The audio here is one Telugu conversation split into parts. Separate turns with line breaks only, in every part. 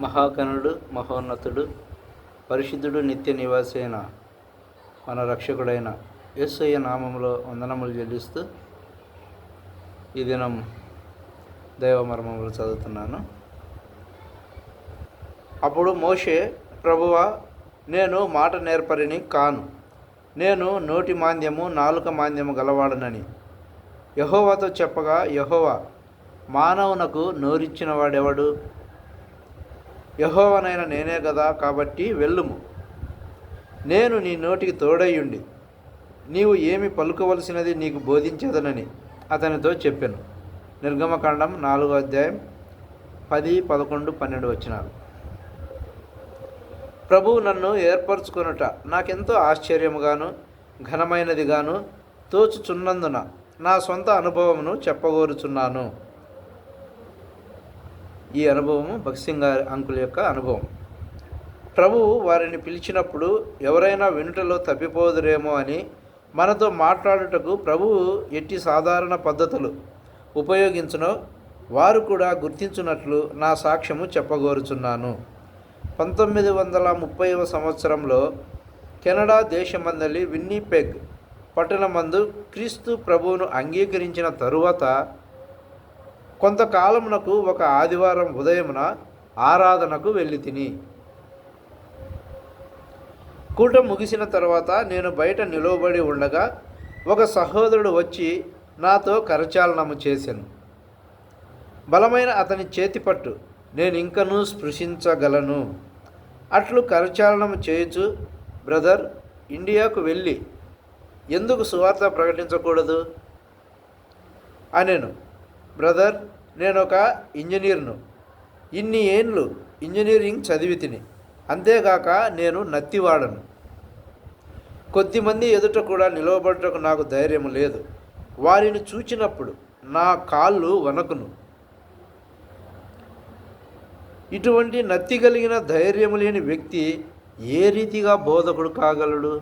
మహాగణుడు మహోన్నతుడు పరిశుద్ధుడు నిత్య నివాసైన మన రక్షకుడైన యేసయ్య నామంలో వందనములు చెల్లిస్తూ ఈ దినం దైవమర్మములు చదువుతున్నాను. అప్పుడు మోషే ప్రభువ నేను మాట నేర్పరిని కాను. నేను నోటి మాంద్యము నాలుక మాంద్యము గలవాడనని. యహోవాతో చెప్పగా యహోవా మానవునకు నోరిచ్చిన వాడెవడు? యహోవనైన నేనే కదా కాబట్టి వెళ్ళుము. నేను నీ నోటికి తోడయ్యుండి నీవు ఏమి పలుకవలసినది నీకు బోధించదనని అతనితో చెప్పాను. నిర్గమకాండం నాలుగో అధ్యాయం పది పదకొండు పన్నెండు వచ్చినారు ప్రభువు నన్ను ఏర్పరచుకొనుట నాకెంతో ఆశ్చర్యముగాను ఘనమైనదిగాను తోచుచున్నందున నా సొంత అనుభవమును చెప్పగోరుచున్నాను. ఈ అనుభవము భక్సింగ్ గారి అంకుల్ యొక్క అనుభవం. ప్రభువు వారిని పిలిచినప్పుడు ఎవరైనా వెనుటలో తప్పిపోదురేమో అని మనతో మాట్లాడుటకు ప్రభువు ఎట్టి సాధారణ పద్ధతులు ఉపయోగించునో వారు కూడా గుర్తించున్నట్లు నా సాక్ష్యము చెప్పగోరుచున్నాను. పంతొమ్మిది వందల ముప్పైవ సంవత్సరంలో కెనడా దేశమందలి విన్నీపెగ్ పట్టణమందు క్రీస్తు ప్రభువును అంగీకరించిన తరువాత కొంతకాలమునకు ఒక ఆదివారం ఉదయమున ఆరాధనకు వెళ్ళి తిని. కూట ముగిసిన తర్వాత నేను బయట నిలవబడి ఉండగా ఒక సహోదరుడు వచ్చి నాతో కరచాలనము చేశాను బలమైన అతని చేతిపట్టు నేను ఇంకనూ స్పృశించగలను. అట్లు కరచాలనము చేయొచ్చు బ్రదర్ ఇండియాకు వెళ్ళి ఎందుకు సువార్త ప్రకటించకూడదు? అనేను. బ్రదర్ నేను ఒక ఇంజనీర్ను. ఇన్ని ఏండ్లు ఇంజనీరింగ్ చదివి తిని అంతేగాక నేను నత్తివాడను. కొద్దిమంది ఎదుట కూడా నిలవబడటకు నాకు ధైర్యం లేదు. వారిని చూచినప్పుడు నా కాళ్ళు వనకును ఇటువంటి నత్తి కలిగిన ధైర్యం లేని వ్యక్తి ఏ రీతిగా బోధకుడు కాగలడు?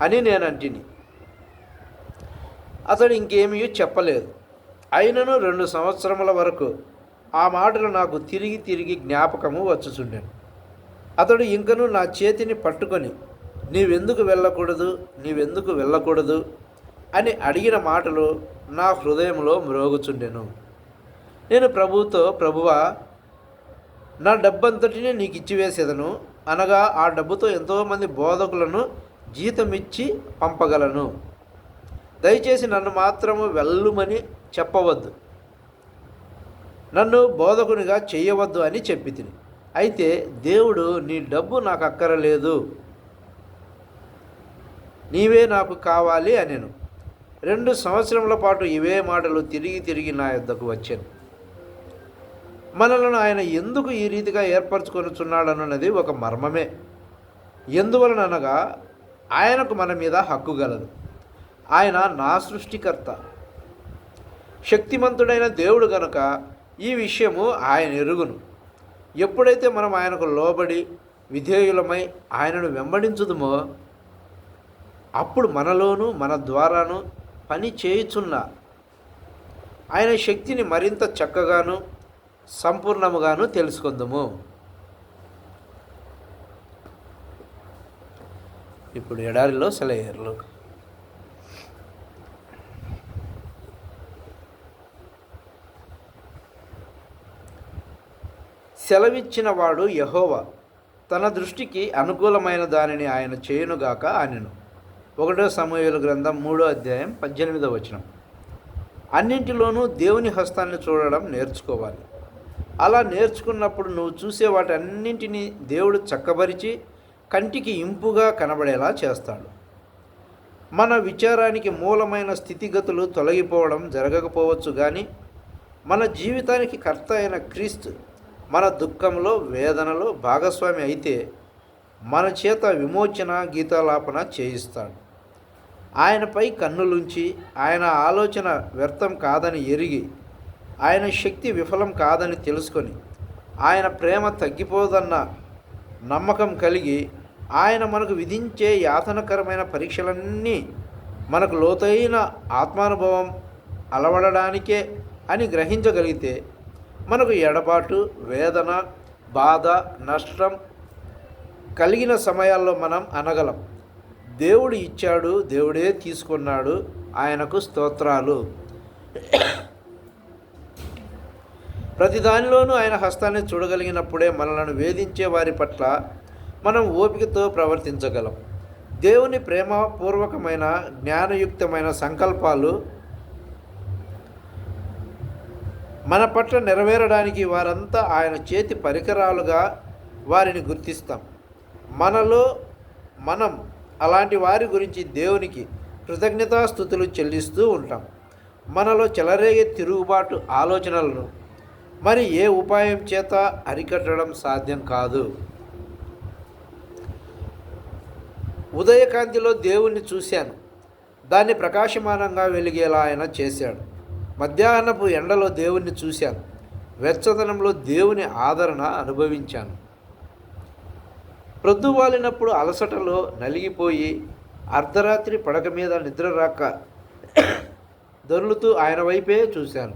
అని నేను అంటిని అతడు ఇంకేమీ చెప్పలేదు. అయినను రెండు సంవత్సరముల వరకు ఆ మాటలు నాకు తిరిగి తిరిగి జ్ఞాపకము వచ్చుచుండెను. అతడు ఇంకను నా చేతిని పట్టుకొని నీవెందుకు వెళ్ళకూడదు? నీవెందుకు వెళ్ళకూడదు? అని అడిగిన మాటలు నా హృదయంలో మ్రోగుచుండెను. నేను ప్రభువుతో ప్రభువా నా డబ్బంతటిని నీకు ఇచ్చివేసేదను అనగా ఆ డబ్బుతో ఎంతోమంది బోధకులను జీతమిచ్చి పంపగలను. దయచేసి నన్ను మాత్రము వెళ్ళుమని చెప్పవద్దు. నన్ను బోధకునిగా చేయవద్దు అని చెప్పి తిని అయితే దేవుడు నీ డబ్బు నాకు అక్కరలేదు. నీవే నాకు కావాలి అనెను. రెండు సంవత్సరముల పాటు ఇవే మాటలు తిరిగి తిరిగి నా యొద్దకు వచ్చాను. మనలను ఆయన ఎందుకు ఈ రీతిగా ఏర్పరచుకొనుచున్నాడన్నది ఒక మర్మమే. ఎందువలన అనగా ఆయనకు మన మీద హక్కు గలదు. ఆయన నా సృష్టికర్త. శక్తిమంతుడైన దేవుడు కనుక ఈ విషయము ఆయన ఎరుగును. ఎప్పుడైతే మనం ఆయనకు లోబడి విధేయులమై ఆయనను వెంబడించుదుమో అప్పుడు మనలోనూ మన ద్వారాను పని చేయుచున్న ఆయన శక్తిని మరింత చక్కగాను సంపూర్ణముగాను తెలుసుకుందాము. ఇప్పుడు ఎడారిలో సెలయేర్లు. సెలవిచ్చిన వాడు యహోవా. తన దృష్టికి అనుకూలమైన దానిని ఆయన చేయునుగాక అనెను ఒకటో సమూహల గ్రంథం మూడో అధ్యాయం పద్దెనిమిదో వచనం. అన్నింటిలోనూ దేవుని హస్తాన్ని చూడడం నేర్చుకోవాలి. అలా నేర్చుకున్నప్పుడు నువ్వు చూసే వాటన్నింటినీ దేవుడు చక్కబరిచి కంటికి ఇంపుగా కనబడేలా చేస్తాడు. మన విచారానికి మూలమైన స్థితిగతులు తొలగిపోవడం జరగకపోవచ్చు కానీ మన జీవితానికి కర్త అయిన క్రీస్తు మన దుఃఖంలో వేదనలో భాగస్వామి అయితే మన చేత విమోచన గీతాలాపన చేయిస్తాడు. ఆయనపై కన్నులుంచి ఆయన ఆలోచన వ్యర్థం కాదని ఎరిగి ఆయన శక్తి విఫలం కాదని తెలుసుకొని ఆయన ప్రేమ తగ్గిపోదన్న నమ్మకం కలిగి ఆయన మనకు విధించే యాతనకరమైన పరీక్షలన్నీ మనకు లోతైన ఆత్మానుభవం అలవడడానికే అని గ్రహించగలిగితే మనకు ఎడబాటు వేదన బాధ నష్టం కలిగిన సమయాల్లో మనం అనగలం. దేవుడు ఇచ్చాడు దేవుడే తీసుకున్నాడు ఆయనకు స్తోత్రాలు. ప్రతిదానిలోనూ ఆయన హస్తాన్ని చూడగలిగినప్పుడే మనలను వేధించే వారి పట్ల మనం ఓపికతో ప్రవర్తించగలం. దేవుని ప్రేమపూర్వకమైన జ్ఞానయుక్తమైన సంకల్పాలు మన పట్ల నెరవేరడానికి వారంతా ఆయన చేతి పరికరాలుగా వారిని గుర్తిస్తాం. మనలో మనం అలాంటి వారి గురించి దేవునికి కృతజ్ఞతాస్థుతులు చెల్లిస్తూ ఉంటాం. మనలో చెలరేగే తిరుగుబాటు ఆలోచనలను మరి ఏ ఉపాయం చేత అరికట్టడం సాధ్యం కాదు. ఉదయకాంతిలో దేవుణ్ణి చూశాను. దాన్ని ప్రకాశమానంగా వెలిగేలా ఆయన చేశాడు. మధ్యాహ్నపు ఎండలో దేవుణ్ణి చూశాను. వెచ్చదనంలో దేవుని ఆదరణ అనుభవించాను. ప్రొద్దువాలినప్పుడు అలసటలో నలిగిపోయి అర్ధరాత్రి పడక మీద నిద్ర రాక దొర్లుతూ ఆయన వైపే చూశాను.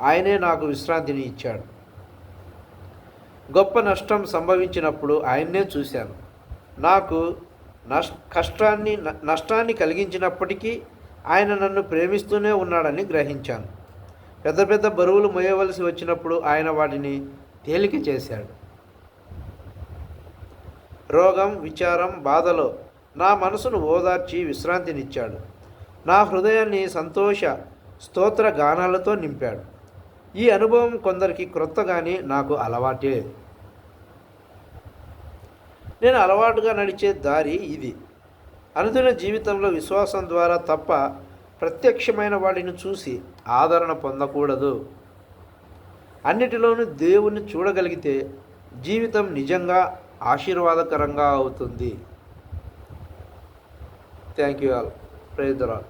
ఆయనే నాకు విశ్రాంతిని ఇచ్చాడు. గొప్ప నష్టం సంభవించినప్పుడు ఆయన్నే చూశాను. నాకు నష్ కష్టాన్ని న- నష్టాన్ని కలిగించినప్పటికీ ఆయన నన్ను ప్రేమిస్తూనే ఉన్నాడని గ్రహించాను. పెద్ద పెద్ద బరువులు మోయవలసి వచ్చినప్పుడు ఆయన వాటిని తేలిక చేశాడు. రోగం విచారం బాధలో నా మనసును ఓదార్చి విశ్రాంతినిచ్చాడు. నా హృదయాన్ని సంతోష స్తోత్ర గానాలతో నింపాడు. ఈ అనుభవం కొందరికి క్రొత్త కానీ నాకు అలవాటే నేను అలవాటుగా నడిచే దారి ఇది. అనుదిన జీవితంలో విశ్వాసం ద్వారా తప్ప ప్రత్యక్షమైన వాటిని చూసి ఆదరణ పొందకూడదు. అన్నిటిలోనూ దేవుణ్ణి చూడగలిగితే జీవితం నిజంగా ఆశీర్వాదకరంగా అవుతుంది. Thank you all ప్రేదరాల్